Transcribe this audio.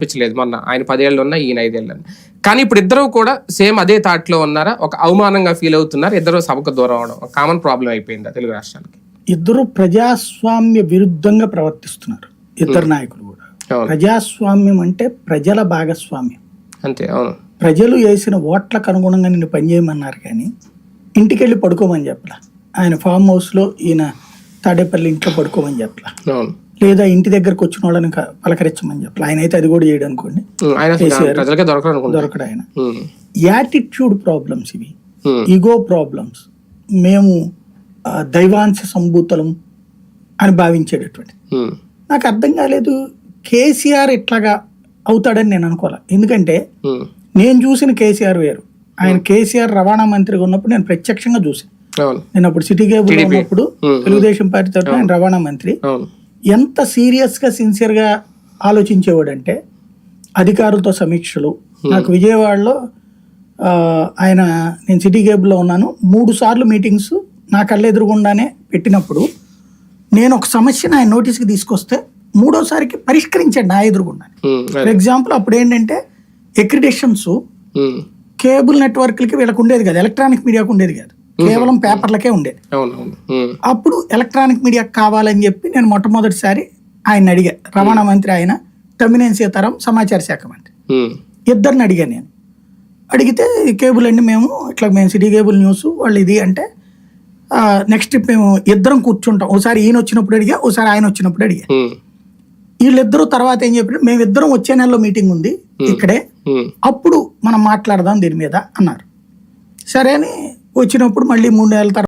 అనిపించలేదు మొన్న. ఆయన పదేళ్ళు ఉన్నా ఈయన ఐదేళ్ళు కానీ ఇప్పుడు ఇద్దరు కూడా సేమ్ అదే థాట్లో ఉన్నారా? ఒక అవమానంగా ఫీల్ అవుతున్నారు ఇద్దరు సభకు దూరం అవడం. కామన్ ప్రాబ్లం అయిపోయింది తెలుగు రాష్ట్రానికి? ఇద్దరు ప్రజాస్వామ్య విరుద్ధంగా ప్రవర్తిస్తున్నారు ఇద్దరు నాయకులు కూడా. ప్రజాస్వామ్యం అంటే ప్రజల భాగస్వామ్యం. అంతే అవును. ప్రజలు వేసిన ఓట్లకు అనుగుణంగా నిన్ను పనిచేయమన్నారు కానీ ఇంటికి వెళ్ళి పడుకోమని చెప్పలా. ఆయన ఫామ్ హౌస్లో ఈయన తాడేపల్లి ఇంట్లో పడుకోమని చెప్పలా. అవును. లేదా ఇంటి దగ్గరకు వచ్చిన వాళ్ళని పలకరించమని చెప్పలా ఆయన అయితే అది కూడా చేయడం అనుకోండి. దొరకడు ఆయన. యాటిట్యూడ్ ప్రాబ్లమ్స్ ఇవి. ఈగో ప్రాబ్లమ్స్ మేము దైవాంశ సంభూతలం అని భావించేటటువంటి. నాకు అర్థం కాలేదు. కేసీఆర్ ఇట్లాగా అవుతాడని నేను అనుకోవాలి? ఎందుకంటే నేను చూసిన కేసీఆర్ వేరు. ఆయన కేసీఆర్ రవాణా మంత్రిగా ఉన్నప్పుడు నేను ప్రత్యక్షంగా చూసాను నేను అప్పుడు సిటీ కేబుల్ TDP. ఉన్నప్పుడు. తెలుగుదేశం పార్టీ తరఫున ఆయన రవాణా మంత్రి. ఎంత సీరియస్గా సిన్సియర్గా ఆలోచించేవాడంటే అధికారులతో సమీక్షలు. నాకు విజయవాడలో ఆయన నేను సిటీ కేబుల్లో ఉన్నాను. మూడు సార్లు మీటింగ్స్ నా కళ్ళెదురుగుండానే పెట్టినప్పుడు నేను ఒక సమస్యను ఆయన నోటీస్కి తీసుకొస్తే మూడోసారికి పరిష్కరించాడు నా ఎదురుగుండానే. ఫర్ ఎగ్జాంపుల్ అప్పుడు ఏంటంటే ఎక్రిడేషన్స్ ఉమ్, కేబుల్ నెట్వర్క్లకి వీళ్ళకి ఉండేది కాదు ఎలక్ట్రానిక్ మీడియాకు ఉండేది కాదు. కేవలం పేపర్లకే ఉండేది ఉమ్, అప్పుడు ఎలక్ట్రానిక్ మీడియా కావాలని చెప్పి నేను మొట్టమొదటిసారి ఆయన అడిగా. రవాణా మంత్రి ఆయన తమ్మినేని సీతారాం సమాచార శాఖ మంత్రి. ఇద్దరిని అడిగాను నేను. అడిగితే ఈ కేబుల్ అండి మేము ఇట్లా మేము సిటీ కేబుల్ న్యూస్ వాళ్ళు ఇది అంటే నెక్స్ట్ మేము ఇద్దరం కూర్చుంటాం. ఒకసారి ఈయన వచ్చినప్పుడు అడిగా ఒకసారి ఆయన వచ్చినప్పుడు అడిగా. వీళ్ళిద్దరూ తర్వాత ఏం చెప్పారు? మేమిద్దరం వచ్చే నెలలో మీటింగ్ ఉంది ఇక్కడే. అప్పుడు మనం మాట్లాడదాం దీని మీద అన్నారు. సరే అని వచ్చినప్పుడు మళ్ళీ మూడు నెలల తర్వాత